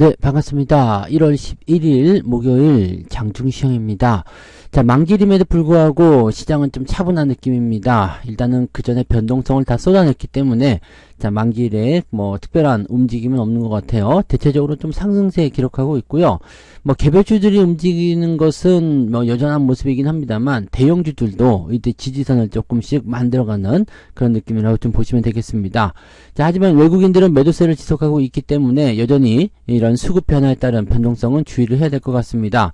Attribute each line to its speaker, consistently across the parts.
Speaker 1: 네, 반갑습니다. 1월 11일 목요일 장중시형입니다. 자, 만기림에도 불구하고 시장은 좀 차분한 느낌입니다. 일단은 그 전에 변동성을 다 쏟아냈기 때문에 자, 만기일에 뭐 특별한 움직임은 없는 것 같아요. 대체적으로 좀 상승세 기록하고 있고요. 뭐 개별주들이 움직이는 것은 뭐 여전한 모습이긴 합니다만 대형주들도 이때 지지선을 조금씩 만들어가는 그런 느낌이라고 좀 보시면 되겠습니다. 자, 하지만 외국인들은 매도세를 지속하고 있기 때문에 여전히 이런 수급 변화에 따른 변동성은 주의를 해야 될 것 같습니다.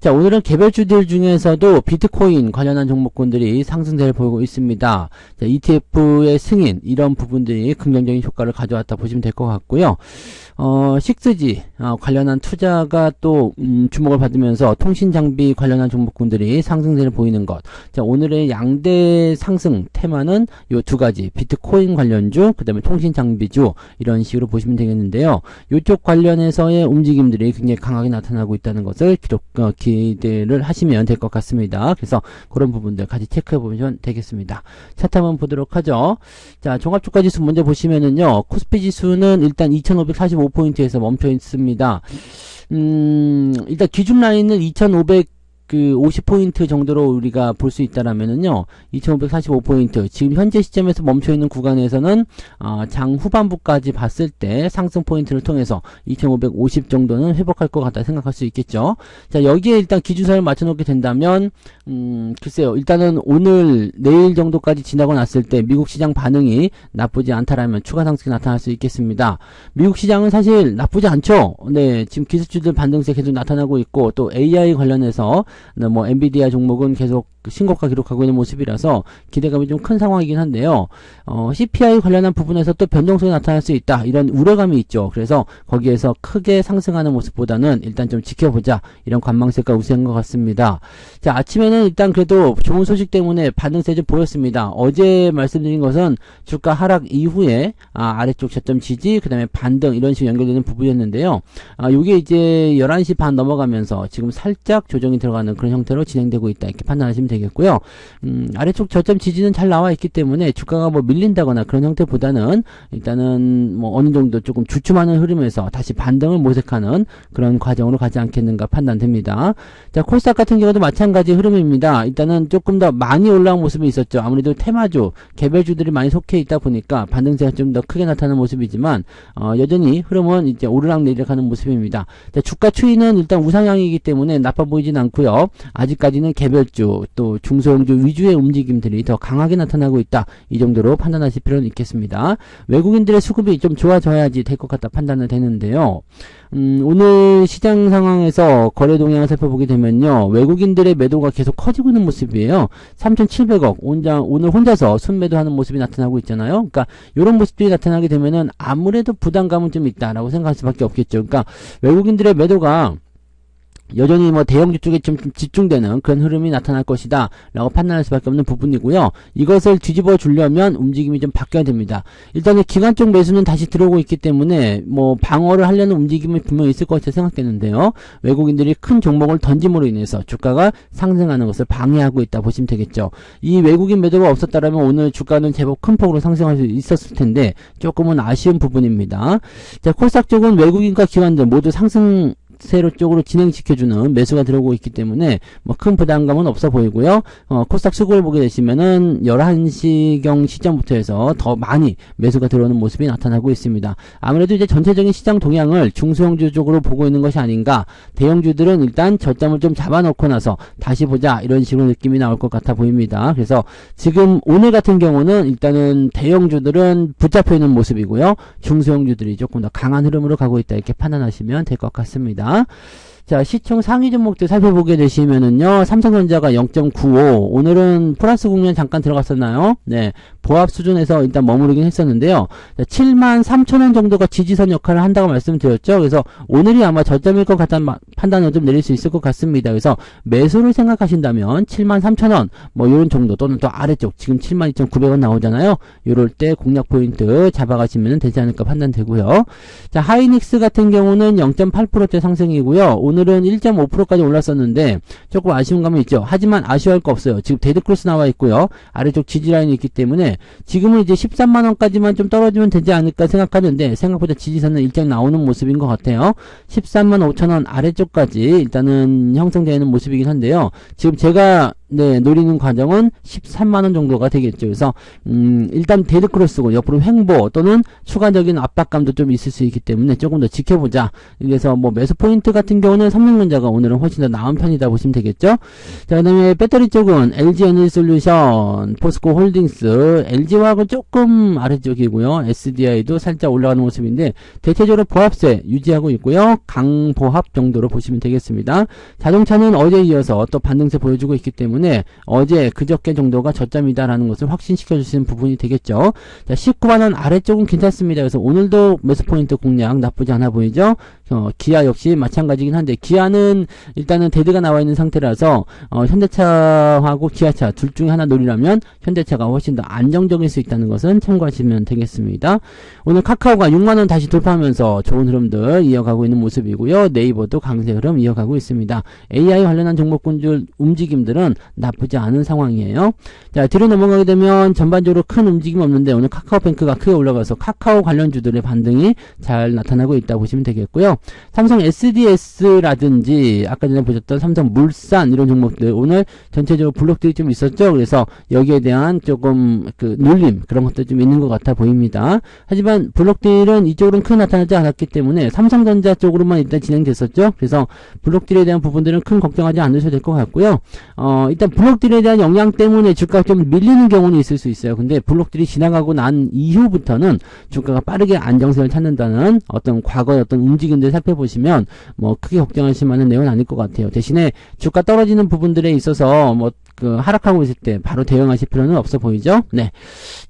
Speaker 1: 자, 오늘은 개별주들 중에 서도 비트코인 관련한 종목군들이 상승세를 보이고 있습니다. 자, ETF의 승인 이런 부분들이 긍정적인 효과를 가져왔다 보시면 될 것 같고요. 어, 식스지 어, 관련한 투자가 또 음, 주목을 받으면서 통신 장비 관련한 종목군들이 상승세를 보이는 것. 자, 오늘의 양대 상승 테마는 요 두 가지 비트코인 관련주, 그다음에 통신 장비주 이런 식으로 보시면 되겠는데요. 이쪽 관련해서의 움직임들이 굉장히 강하게 나타나고 있다는 것을 기록 어, 기대를 하시면 될 것 같습니다. 그래서 그런 부분들 같이 체크해 보면 되겠습니다. 차트 한번 보도록 하죠. 자, 종합주가 지수 먼저 보시면은요. 코스피 지수는 일단 2545포인트에서 멈춰 있습니다. 음, 일단 기준 라인은 2500 그 50포인트 정도로 우리가 볼 수 있다라면은요 2545포인트. 지금 현재 시점에서 멈춰 있는 구간에서는 어, 장 후반부까지 봤을 때 상승 포인트를 통해서 2550 정도는 회복할 것 같다 생각할 수 있겠죠. 자 여기에 일단 기준선을 맞춰 놓게 된다면 음 글쎄요. 일단은 오늘 내일 정도까지 지나고 났을 때 미국 시장 반응이 나쁘지 않다라면 추가 상승이 나타날 수 있겠습니다. 미국 시장은 사실 나쁘지 않죠. 네 지금 기술주들 반등세 계속 나타나고 있고 또 AI 관련해서 네, 뭐 엔비디아 종목은 계속 그 신고가 기록하고 있는 모습이라서 기대감이 좀 큰 상황이긴 한데요. 어, CPI 관련한 부분에서 또 변동성이 나타날 수 있다. 이런 우려감이 있죠. 그래서 거기에서 크게 상승하는 모습보다는 일단 좀 지켜보자. 이런 관망세가 우세한 것 같습니다. 자, 아침에는 일단 그래도 좋은 소식 때문에 반등세 좀 보였습니다. 어제 말씀드린 것은 주가 하락 이후에 아, 아래쪽 저점 지지, 그 다음에 반등 이런 식으로 연결되는 부분이었는데요. 아, 요게 이제 11시 반 넘어가면서 지금 살짝 조정이 들어가는 그런 형태로 진행되고 있다. 이렇게 판단하시면 되겠습니다. 되겠고요. 음, 아래쪽 저점 지지는 잘 나와 있기 때문에 주가가 뭐 밀린다거나 그런 형태보다는 일단은 뭐 어느 정도 조금 주춤하는 흐름에서 다시 반등을 모색하는 그런 과정으로 가지 않겠는가 판단됩니다. 자, 콜스닥 같은 경우도 마찬가지 흐름입니다. 일단은 조금 더 많이 올라온 모습이 있었죠. 아무래도 테마주, 개별주들이 많이 속해 있다 보니까 반등세가 좀 더 크게 나타나는 모습이지만 어, 여전히 흐름은 이제 오르락 내리락 하는 모습입니다. 자, 주가 추이는 일단 우상향이기 때문에 나빠 보이진 않고요. 아직까지는 개별주 또 중소형주 위주의 움직임들이 더 강하게 나타나고 있다. 이 정도로 판단하실 필요는 있겠습니다. 외국인들의 수급이 좀 좋아져야지 될 것 같다 판단은 되는데요. 음, 오늘 시장 상황에서 거래 동향을 살펴보게 되면요. 외국인들의 매도가 계속 커지고 있는 모습이에요. 3,700억 혼자, 오늘 혼자서 순매도하는 모습이 나타나고 있잖아요. 그러니까 이런 모습들이 나타나게 되면은 아무래도 부담감은 좀 있다라고 생각할 수밖에 없겠죠. 그러니까 외국인들의 매도가 여전히 뭐 대형주 쪽에 좀 집중되는 그런 흐름이 나타날 것이다 라고 판단할 수밖에 없는 부분이고요. 이것을 뒤집어 주려면 움직임이 좀 바뀌어야 됩니다. 일단은 기관 쪽 매수는 다시 들어오고 있기 때문에 뭐 방어를 하려는 움직임이 분명히 있을 것같아 생각되는데요. 외국인들이 큰 종목을 던짐으로 인해서 주가가 상승하는 것을 방해하고 있다 보시면 되겠죠. 이 외국인 매도가 없었다면 오늘 주가는 제법 큰 폭으로 상승할 수 있었을 텐데 조금은 아쉬운 부분입니다. 자 코스닥 쪽은 외국인과 기관들 모두 상승 세로 쪽으로 진행시켜주는 매수가 들어오고 있기 때문에 뭐 큰 부담감은 없어 보이고요. 어, 코스닥 수급을 보게 되시면은 11시경 시점부터 해서 더 많이 매수가 들어오는 모습이 나타나고 있습니다. 아무래도 이제 전체적인 시장 동향을 중소형주 쪽으로 보고 있는 것이 아닌가. 대형주들은 일단 저점을 좀 잡아놓고 나서 다시 보자 이런 식으로 느낌이 나올 것 같아 보입니다. 그래서 지금 오늘 같은 경우는 일단은 대형주들은 붙잡혀 있는 모습이고요. 중소형주들이 조금 더 강한 흐름으로 가고 있다 이렇게 판단하시면 될 것 같습니다. 있습니다. 자, 시총 상위 종목들 살펴보게 되시면은요, 삼성전자가 0.95, 오늘은 플러스 국면 잠깐 들어갔었나요? 네, 보합 수준에서 일단 머무르긴 했었는데요. 7만 3천원 정도가 지지선 역할을 한다고 말씀드렸죠. 그래서 오늘이 아마 저점일 것 같다는 판단을 좀 내릴 수 있을 것 같습니다. 그래서 매수를 생각하신다면 7만 3천원, 뭐, 요런 정도, 또는 또 아래쪽, 지금 7만 2,900원 나오잖아요. 요럴 때 공략 포인트 잡아가시면 되지 않을까 판단되고요. 자, 하이닉스 같은 경우는 0.8%대 상승이고요. 오늘 오늘은 1.5%까지 올랐었는데 조금 아쉬운 감은 있죠. 하지만 아쉬워할 거 없어요. 지금 데드크로스 나와 있고요. 아래쪽 지지라인이 있기 때문에 지금은 이제 13만 원까지만 좀 떨어지면 되지 않을까 생각하는데 생각보다 지지선은 일정 나오는 모습인 것 같아요. 13만 5천 원 아래쪽까지 일단은 형성되는 모습이긴 한데요. 지금 제가 네, 노리는 과정은 13만원 정도가 되겠죠. 그래서, 음, 일단 데드크로스고 옆으로 횡보 또는 추가적인 압박감도 좀 있을 수 있기 때문에 조금 더 지켜보자. 그래서 뭐 매수 포인트 같은 경우는 삼성전자가 오늘은 훨씬 더 나은 편이다 보시면 되겠죠. 자, 그 다음에 배터리 쪽은 LG 에너지 솔루션, 포스코 홀딩스, LG화학은 조금 아래쪽이고요. SDI도 살짝 올라가는 모습인데, 대체적으로 보합세 유지하고 있고요. 강보합 정도로 보시면 되겠습니다. 자동차는 어제 이어서 또 반등세 보여주고 있기 때문에 때문에 어제 그저께 정도가 저점이다라는 것을 확신시켜 주시는 부분이 되겠죠. 자, 19만원 아래쪽은 괜찮습니다. 그래서 오늘도 매수 포인트 공략 나쁘지 않아 보이죠. 어, 기아 역시 마찬가지긴 한데 기아는 일단은 데드가 나와 있는 상태라서 어, 현대차하고 기아차 둘 중에 하나 노리라면 현대차가 훨씬 더 안정적일 수 있다는 것은 참고하시면 되겠습니다. 오늘 카카오가 6만원 다시 돌파하면서 좋은 흐름들 이어가고 있는 모습이고요. 네이버도 강세 흐름 이어가고 있습니다. AI 관련한 종목군들 움직임들은 나쁘지 않은 상황이에요. 자, 뒤로 넘어가게 되면 전반적으로 큰 움직임 없는데 오늘 카카오뱅크가 크게 올라가서 카카오 관련 주들의 반등이 잘 나타나고 있다 보시면 되겠고요. 삼성 SDS라든지 아까 전에 보셨던 삼성 물산 이런 종목들 오늘 전체적으로 블록들이 좀 있었죠. 그래서 여기에 대한 조금 그 눌림 그런 것도 좀 있는 것 같아 보입니다. 하지만 블록들은 이쪽으로는 크게 나타나지 않았기 때문에 삼성전자 쪽으로만 일단 진행됐었죠. 그래서 블록들에 대한 부분들은 큰 걱정하지 않으셔도 될 것 같고요. 어, 일단 블록들에 대한 영향 때문에 주가가 좀 밀리는 경우는 있을 수 있어요. 근데 블록들이 지나가고 난 이후부터는 주가가 빠르게 안정성을 찾는다는 어떤 과거의 어떤 움직임들 살펴보시면 뭐 크게 걱정하실 만한 내용은 아닐 것 같아요. 대신에 주가 떨어지는 부분들에 있어서 뭐 그 하락하고 있을 때 바로 대응하실 필요는 없어 보이죠? 네.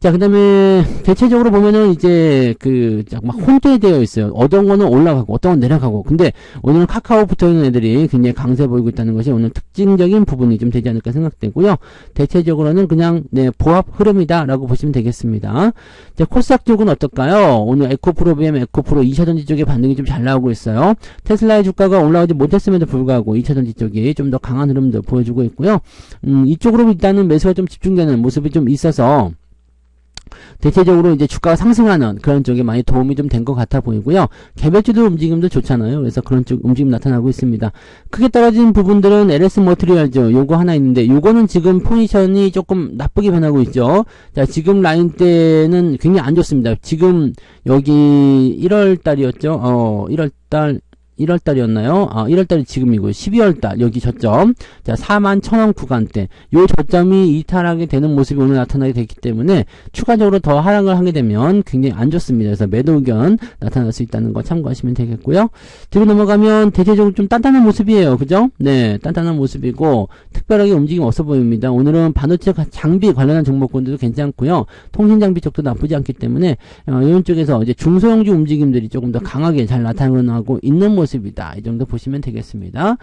Speaker 1: 자, 그 다음에 대체적으로 보면은 이제 그 막 혼재되어 있어요. 어떤 거는 올라가고 어떤 건 내려가고. 근데 오늘은 카카오 붙어 있는 애들이 굉장히 강세 보이고 있다는 것이 오늘 특징적인 부분이 좀 되지 않을까 생각되고요. 대체적으로는 그냥 네, 보합 흐름이다라고 보시면 되겠습니다. 자, 코스닥 쪽은 어떨까요? 오늘 에코프로비엠, 에코프로 2차전지 쪽에 반등이 좀 잘 나오고 있어요. 테슬라의 주가가 올라오지 못했음에도 불구하고 2차전지 쪽이 좀 더 강한 흐름도 보여주고 있고요. 음, 음, 이쪽으로 일단은 매수가 좀 집중되는 모습이 좀 있어서 대체적으로 이제 주가가 상승하는 그런 쪽에 많이 도움이 좀 된 것 같아 보이고요. 개별주도 움직임도 좋잖아요. 그래서 그런 쪽 움직임 나타나고 있습니다. 크게 떨어진 부분들은 LS 머트리얼즈 요거 하나 있는데 요거는 지금 포지션이 조금 나쁘게 변하고 있죠. 자, 지금 라인 때는 굉장히 안 좋습니다. 지금 여기 1월 달이었죠. 어, 1월 달 1월 달이었나요? 아, 1월 달이 지금이고 12월 달 여기 저점. 자, 4만 1,000원 구간대. 요 저점이 이탈하게 되는 모습이 오늘 나타나게 됐기 때문에 추가적으로 더 하락을 하게 되면 굉장히 안 좋습니다. 그래서 매도 의견 나타날 수 있다는 거 참고하시면 되겠고요. 뒤로 넘어가면 대체적으로 좀 단단한 모습이에요. 그죠? 네, 단단한 모습이고 특별하게 움직임 없어 보입니다. 오늘은 반도체 장비 관련한 종목군들도 괜찮고요. 통신 장비 쪽도 나쁘지 않기 때문에 어, 이런 쪽에서 이제 중소형주 움직임들이 조금 더 강하게 잘 나타나고 있는 모습 모습이다. 이 정도 보시면 되겠습니다.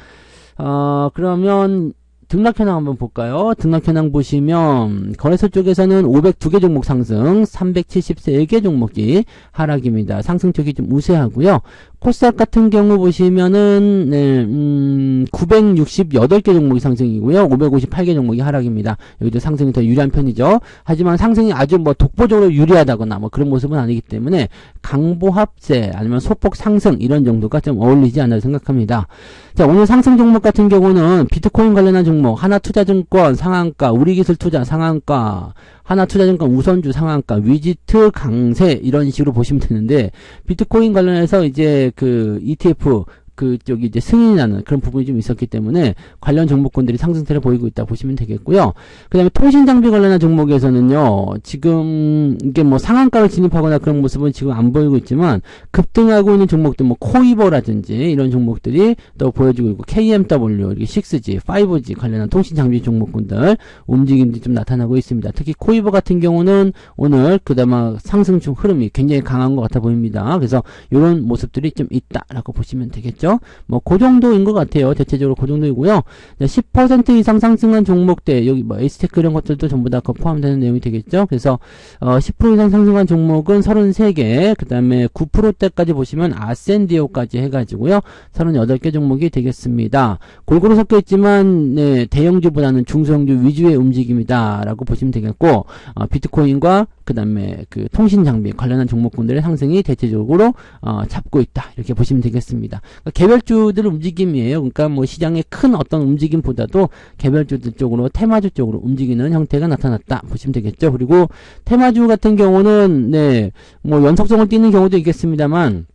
Speaker 1: 어, 그러면 등락 현황 한번 볼까요? 등락 현황 보시면 거래소 쪽에서는 502개 종목 상승, 373개 종목이 하락입니다. 상승 쪽이 좀 우세하고요. 코스닥 같은 경우 보시면은 네, 음, 968개 종목이 상승이고요. 558개 종목이 하락입니다. 여기도 상승이 더 유리한 편이죠. 하지만 상승이 아주 뭐 독보적으로 유리하다거나 뭐 그런 모습은 아니기 때문에 강보합세 아니면 소폭 상승 이런 정도가 좀 어울리지 않나 생각합니다. 자, 오늘 상승 종목 같은 경우는 비트코인 관련한 종목, 하나투자증권 상한가, 우리기술투자 상한가, 하나투자증권 우선주 상한가, 위지트 강세 이런 식으로 보시면 되는데 비트코인 관련해서 이제 그 ETF 그쪽이 이제 승인이 나는 그런 부분이 좀 있었기 때문에 관련 종목군들이 상승세를 보이고 있다 보시면 되겠고요. 그 다음에 통신 장비 관련한 종목에서는요, 지금 이게 뭐 상한가를 진입하거나 그런 모습은 지금 안 보이고 있지만 급등하고 있는 종목들 뭐 코이버라든지 이런 종목들이 또 보여주고 있고 KMW, 이렇게 6G, 5G 관련한 통신 장비 종목군들 움직임들이 좀 나타나고 있습니다. 특히 코이버 같은 경우는 오늘 그나마 상승 중 흐름이 굉장히 강한 것 같아 보입니다. 그래서 이런 모습들이 좀 있다라고 보시면 되겠죠. 되겠죠. 뭐 그 정도인 것 같아요. 대체적으로 그 정도이고요. 10% 이상 상승한 종목대 여기 뭐 에이스테크 이런 것들도 전부 다그 포함되는 내용이 되겠죠. 그래서 어, 10% 이상 상승한 종목은 33개, 그 다음에 9%대까지 보시면 아센디오까지 해가지고요. 38개 종목이 되겠습니다. 골고루 섞여 있지만 네, 대형주보다는 중소형주 위주의 움직임이다 라고 보시면 되겠고 어, 비트코인과 그 다음에 그 통신 장비 관련한 종목군들의 상승이 대체적으로 어, 잡고 있다 이렇게 보시면 되겠습니다. 개별주들 움직임이에요. 그러니까 뭐 시장의 큰 어떤 움직임보다도 개별주들 쪽으로 테마주 쪽으로 움직이는 형태가 나타났다 보시면 되겠죠. 그리고 테마주 같은 경우는 네 뭐 연속성을 띠는 경우도 있겠습니다만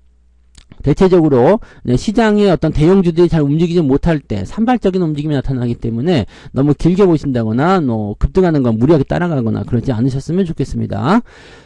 Speaker 1: 대체적으로 네, 시장의 어떤 대형주들이 잘 움직이지 못할 때 산발적인 움직임이 나타나기 때문에 너무 길게 보신다거나 뭐 급등하는 건 무리하게 따라가거나 그러지 않으셨으면 좋겠습니다.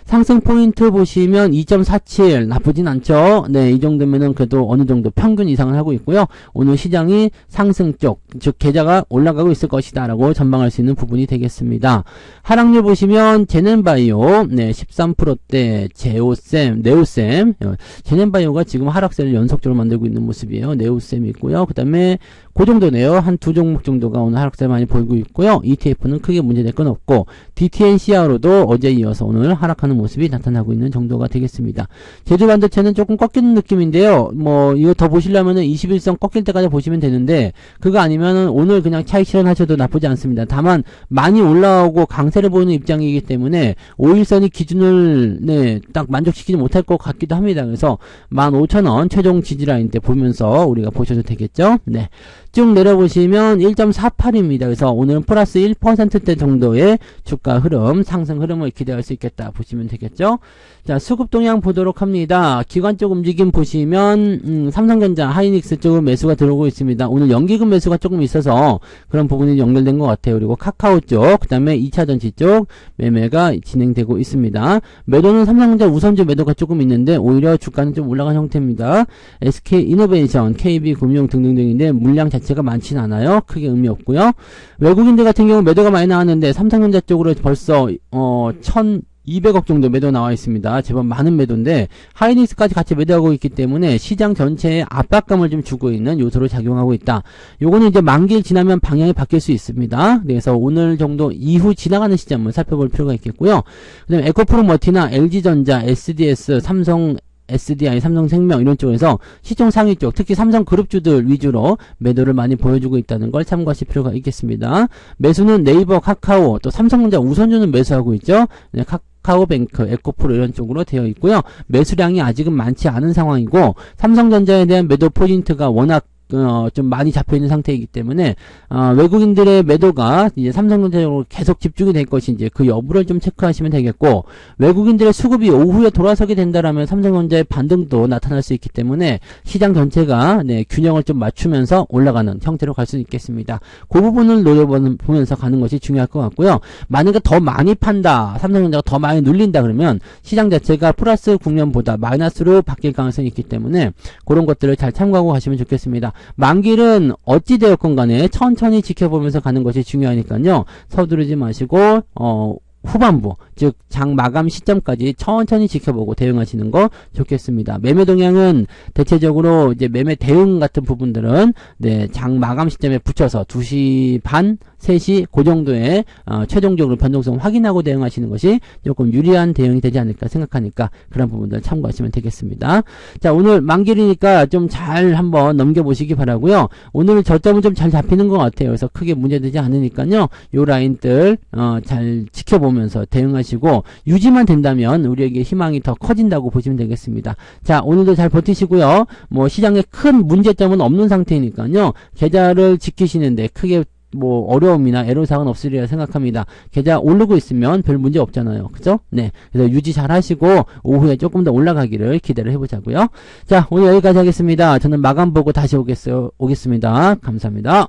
Speaker 1: 상승 포인트 보시면 2.47 나쁘진 않죠. 네, 이 정도면은 그래도 어느 정도 평균 이상을 하고 있고요. 오늘 시장이 상승 쪽, 즉 계좌가 올라가고 있을 것이다 라고 전망할 수 있는 부분이 되겠습니다. 하락률 보시면 제넨바이오 네, 13%대 제오셈, 네오셈, 어, 제넨바이오가 지금 하락 세를 연속적으로 만들고 있는 모습이에요. 네오셈이 있고요. 그 다음에 그 정도네요. 한 두 종목 정도가 오늘 하락세 많이 보이고 있고요. ETF는 크게 문제될 건 없고 DTNCR로도 어제 이어서 오늘 하락하는 모습이 나타나고 있는 정도가 되겠습니다. 제주 반도체는 조금 꺾이는 느낌인데요. 뭐 이거 더 보시려면은 21선 꺾일 때까지 보시면 되는데 그거 아니면은 오늘 그냥 차익 실현하셔도 나쁘지 않습니다. 다만 많이 올라오고 강세를 보이는 입장이기 때문에 5일선이 기준을 네, 딱 만족시키지 못할 것 같기도 합니다. 그래서 15,000원 최종 지지라인 때 보면서 우리가 보셔도 되겠죠. 네. 쭉 내려보시면 1.48입니다. 그래서 오늘은 플러스 1%대 정도의 주가 흐름, 상승 흐름을 기대할 수 있겠다 보시면 되겠죠. 자, 수급 동향 보도록 합니다. 기관 쪽 움직임 보시면 음, 삼성전자, 하이닉스 쪽은 매수가 들어오고 있습니다. 오늘 연기금 매수가 조금 있어서 그런 부분이 연결된 것 같아요. 그리고 카카오 쪽, 그 다음에 2차전지 쪽 매매가 진행되고 있습니다. 매도는 삼성전자 우선주 매도가 조금 있는데 오히려 주가는 좀 올라간 형태입니다. SK 이노베이션, KB 금융 등등등인데 물량 자체 가 많지는 않아요. 크게 의미 없고요. 외국인들 같은 경우 매도가 많이 나왔는데 삼성전자 쪽으로 벌써 어, 1200억 정도 매도 나와 있습니다. 제법 많은 매도인데 하이닉스까지 같이 매도하고 있기 때문에 시장 전체에 압박감을 좀 주고 있는 요소로 작용하고 있다. 요거는 이제 만기를 지나면 방향이 바뀔 수 있습니다. 그래서 오늘 정도 이후 지나가는 시점을 살펴볼 필요가 있겠고요. 그다음에 에코프로 머티나 LG전자, SDS, 삼성 SDI, 삼성생명 이런 쪽에서 시총 상위 쪽, 특히 삼성그룹주들 위주로 매도를 많이 보여주고 있다는 걸 참고하실 필요가 있겠습니다. 매수는 네이버, 카카오, 또 삼성전자 우선주는 매수하고 있죠. 네, 카 카오뱅크, 에코프로 이런 쪽으로 되어 있고요. 매수량이 아직은 많지 않은 상황이고 삼성전자에 대한 매도 포인트가 워낙 어, 좀 많이 잡혀 있는 상태이기 때문에 어, 외국인들의 매도가 이제 삼성전자적으로 계속 집중이 될 것인지 그 여부를 좀 체크하시면 되겠고 외국인들의 수급이 오후에 돌아서게 된다라면 삼성전자의 반등도 나타날 수 있기 때문에 시장 전체가 네, 균형을 좀 맞추면서 올라가는 형태로 갈 수 있겠습니다. 그 부분을 노려보면서 가는 것이 중요할 것 같고요. 만약에 더 많이 판다, 삼성전자가 더 많이 눌린다 그러면 시장 자체가 플러스 국면보다 마이너스로 바뀔 가능성이 있기 때문에 그런 것들을 잘 참고하고 가시면 좋겠습니다. 만길은 어찌 되었건 간에 천천히 지켜보면서 가는 것이 중요하니까요. 서두르지 마시고 어 후반부 즉 장 마감 시점까지 천천히 지켜보고 대응하시는 거 좋겠습니다. 매매 동향은 대체적으로 이제 매매 대응 같은 부분들은 네, 장 마감 시점에 붙여서 2시 반, 3시 그 정도에 어, 최종적으로 변동성 확인하고 대응하시는 것이 조금 유리한 대응이 되지 않을까 생각하니까 그런 부분들 참고하시면 되겠습니다. 자, 오늘 만길이니까 좀 잘 한번 넘겨보시기 바라고요. 오늘 저점은 좀 잘 잡히는 것 같아요. 그래서 크게 문제되지 않으니까요. 요 라인들 어, 잘 지켜보면서 대응하시 고 유지만 된다면 우리에게 희망이 더 커진다고 보시면 되겠습니다. 자, 오늘도 잘 버티시고요. 뭐 시장에 큰 문제점은 없는 상태니까요. 계좌를 지키시는데 크게 뭐 어려움이나 애로사항은 없으리라 생각합니다. 계좌 오르고 있으면 별 문제 없잖아요. 그죠? 네. 그래서 유지 잘 하시고 오후에 조금 더 올라가기를 기대를 해보자고요. 자, 오늘 여기까지 하겠습니다. 저는 마감 보고 다시 오겠어요. 오겠습니다. 감사합니다.